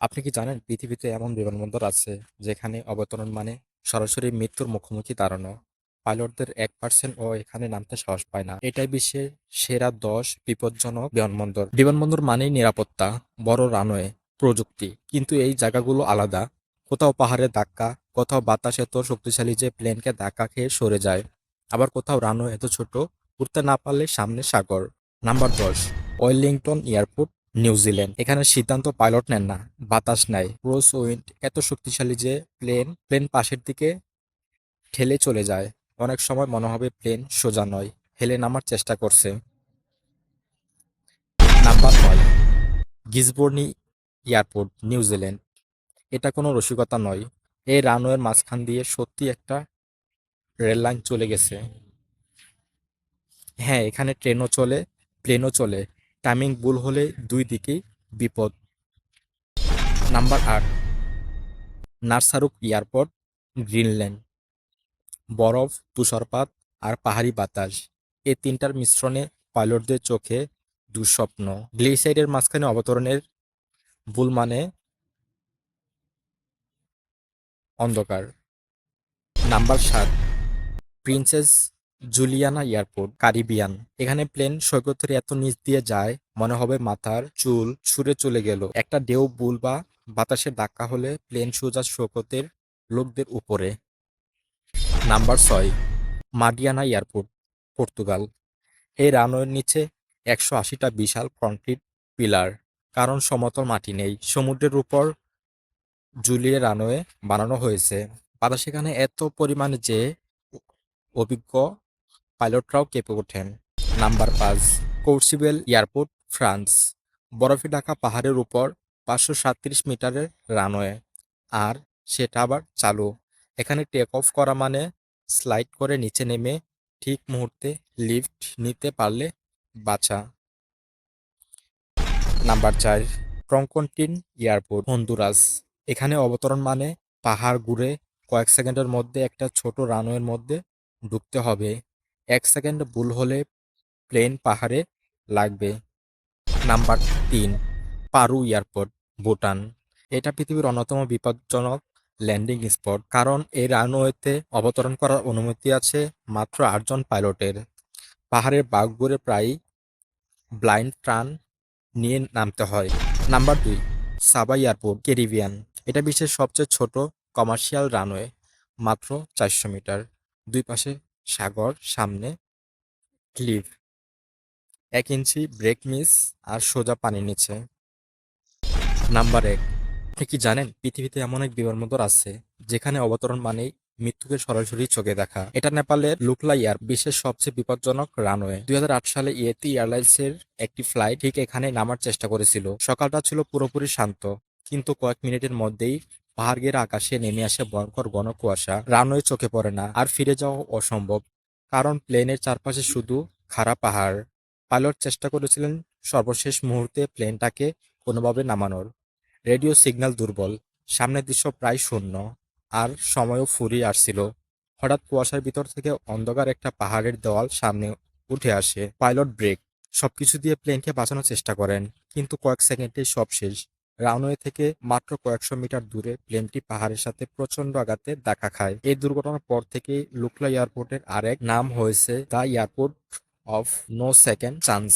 আপনি কি জানেন পৃথিবীতে এমন বিমানবন্দর আছে যেখানে অবতরণ মানে সরাসরি মৃত্যুর মুখোমুখি দাঁড়ানো? পাইলটদের এক পার্সেন্ট ও এখানে নামতে সাহস পায় না। এটাই বিশ্বের সেরা দশ বিপজ্জনক বিমানবন্দর। বিমানবন্দর মানেই নিরাপত্তা, বড় রানওয়ে, প্রযুক্তি। কিন্তু এই জায়গাগুলো আলাদা। কোথাও পাহাড়ের ধাক্কা, কোথাও বাতাস এত শক্তিশালী যে প্লেনকে ধাক্কা খেয়ে সরে যায়। আবার কোথাও রানওয়ে এত ছোট উঠতে না পারলে সামনে সাগর। নাম্বার দশ, ওয়েলিংটন এয়ারপোর্ট। নিউজিল্যান্ড এখানে সিদ্ধান্ত পাইলট নেন না, বাতাস নেয় ক্রস উইন্ড এত শক্তিশালী যে প্লেন প্লেন পাশের দিকে ঠেলে চলে যায়। অনেক সময় মনে হবে প্লেন সোজা নয়, হেলে নামার চেষ্টা করছে। নাম্বার নয় গিসবোর্নি এয়ারপোর্ট নিউজিল্যান্ড এটা কোনো রসিকতা নয়। এই রানওয়ের মাঝখান দিয়ে সত্যি একটা রেল লাইন চলে গেছে। হ্যাঁ এখানে ট্রেনও চলে, প্লেনও চলে। টাইমিং ভুল হলে দুই দিকেই বিপদ। নাম্বার আট, নার্সারুক এয়ারপোর্ট, গ্রিনল্যান্ড। বরফ, তুষারপাত আর পাহাড়ি বাতাস এই তিনটার মিশ্রণে পাইলটদের চোখে দুঃস্বপ্ন। গ্লেসাইডের মাঝখানে অবতরণের ভুল মানে অন্ধকার। নাম্বার সাত, প্রিন্সেস জুলিয়ানা এয়ারপোর্ট, কারিবিয়ান। এখানে প্লেন সৈকতের এত নিচ দিয়ে যায়, মনে হবে মাথার চুল ছুঁড়ে চলে গেল। একটা ঢেউ বুল বা বাতাসের ধাক্কা হলে প্লেন সোজা সৈকতের লোকদের উপরে। নাম্বার ছয় মাডিয়ানা এয়ারপোর্ট, পর্তুগাল। এই রানওয়ের নিচে একশো আশিটা বিশাল কংক্রিট পিলার। কারণ সমতল মাটি নেই। সমুদ্রের উপর জুলিয়ে রানওয়ে বানানো হয়েছে। বাতাস এখানে এত পরিমাণে যে অভিজ্ঞ পাইলটরাও কেঁপে ওঠেন। নাম্বার পাঁচ কৌরসিবেল এয়ারপোর্ট, ফ্রান্স। বরফে ঢাকা পাহাড়ের উপর পাঁচশো সাতত্রিশ মিটারের রানওয়ে। আর সেটা আবার চালু। এখানে টেক অফ করা মানে স্লাইড করে নিচে নেমে ঠিক মুহূর্তে লিফট নিতে পারলে বাঁচা। নাম্বার চার ট্রঙ্কনটিন এয়ারপোর্ট হন্ডুরাস এখানে অবতরণ মানে পাহাড় ঘুরে কয়েক সেকেন্ডের মধ্যে একটা ছোট রানওয়ের মধ্যে ঢুকতে হবে। এক সেকেন্ড ভুল হলে প্লেন পাহাড়ে লাগবে। নাম্বার তিন, পারু এয়ারপোর্ট, ভুটান। এটা পৃথিবীর অন্যতম বিপজ্জনক ল্যান্ডিং স্পট কারণ এই রানওয়েতে অবতরণ করার অনুমতি আছে মাত্র আটজন পাইলটের। পাহাড়ের বাঘ ঘুরে প্রায় ব্লাইন্ড ট্রান নিয়ে নামতে হয়। নাম্বার দুই, সাবা এয়ারপোর্ট, ক্যারিবিয়ান। এটা বিশ্বের সবচেয়ে ছোট কমার্শিয়াল রানওয়ে, মাত্র চারশো মিটার। দুই পাশে সাগর, সামনে ক্লিভ এক ইঞ্চি ব্রেক মিস আর সোজা পানি নিচে। নাম্বার এক। কি জানেন, পৃথিবীতে এমন এক বিমানবন্দর আছে, যেখানে অবতরণ মানেই মৃত্যুকে সরাসরি চোখে দেখা। এটা নেপালের লুকলা এয়ার বিশ্বের সবচেয়ে বিপজ্জনক রানওয়ে। দুই হাজার আট সালে ইয়েতি এয়ারলাইন্সের একটি ফ্লাইট ঠিক এখানে নামার চেষ্টা করেছিল। সকালটা ছিল পুরোপুরি শান্ত, কিন্তু কয়েক মিনিটের মধ্যেই পাহাড় গের আকাশে নেমে আসে ভয়ঙ্কর ঘন কুয়াশা। রানওয়ে চোখে পড়ে না, আর ফিরে যাওয়া অসম্ভব, কারণ প্লেনের চারপাশে শুধু খাড়া পাহাড়। পাইলট চেষ্টা করেছিলেন সর্বশেষ মুহূর্তে প্লেনটাকে কোনোভাবে নামানোর। রেডিও সিগন্যাল দুর্বল, সামনের দৃশ্য প্রায় শূন্য, আর সময়ও ফুরিয়ে আসছিল। হঠাৎ কুয়াশার ভিতর থেকে অন্ধকার একটা পাহাড়ের দেওয়াল সামনে উঠে আসে। পাইলট ব্রেক, সবকিছু দিয়ে প্লেনকে বাঁচানোর চেষ্টা করেন, কিন্তু কয়েক সেকেন্ডে সব শেষ। রানওয়ে থেকে মাত্র কয়েকশো মিটার দূরে প্লেনটি পাহাড়ের সাথে প্রচণ্ড আঘাতে দেখা খায়। এই দুর্ঘটনার পর থেকে লুকলা এয়ারপোর্টের আরেক নাম হয়েছে the airport of no second chance.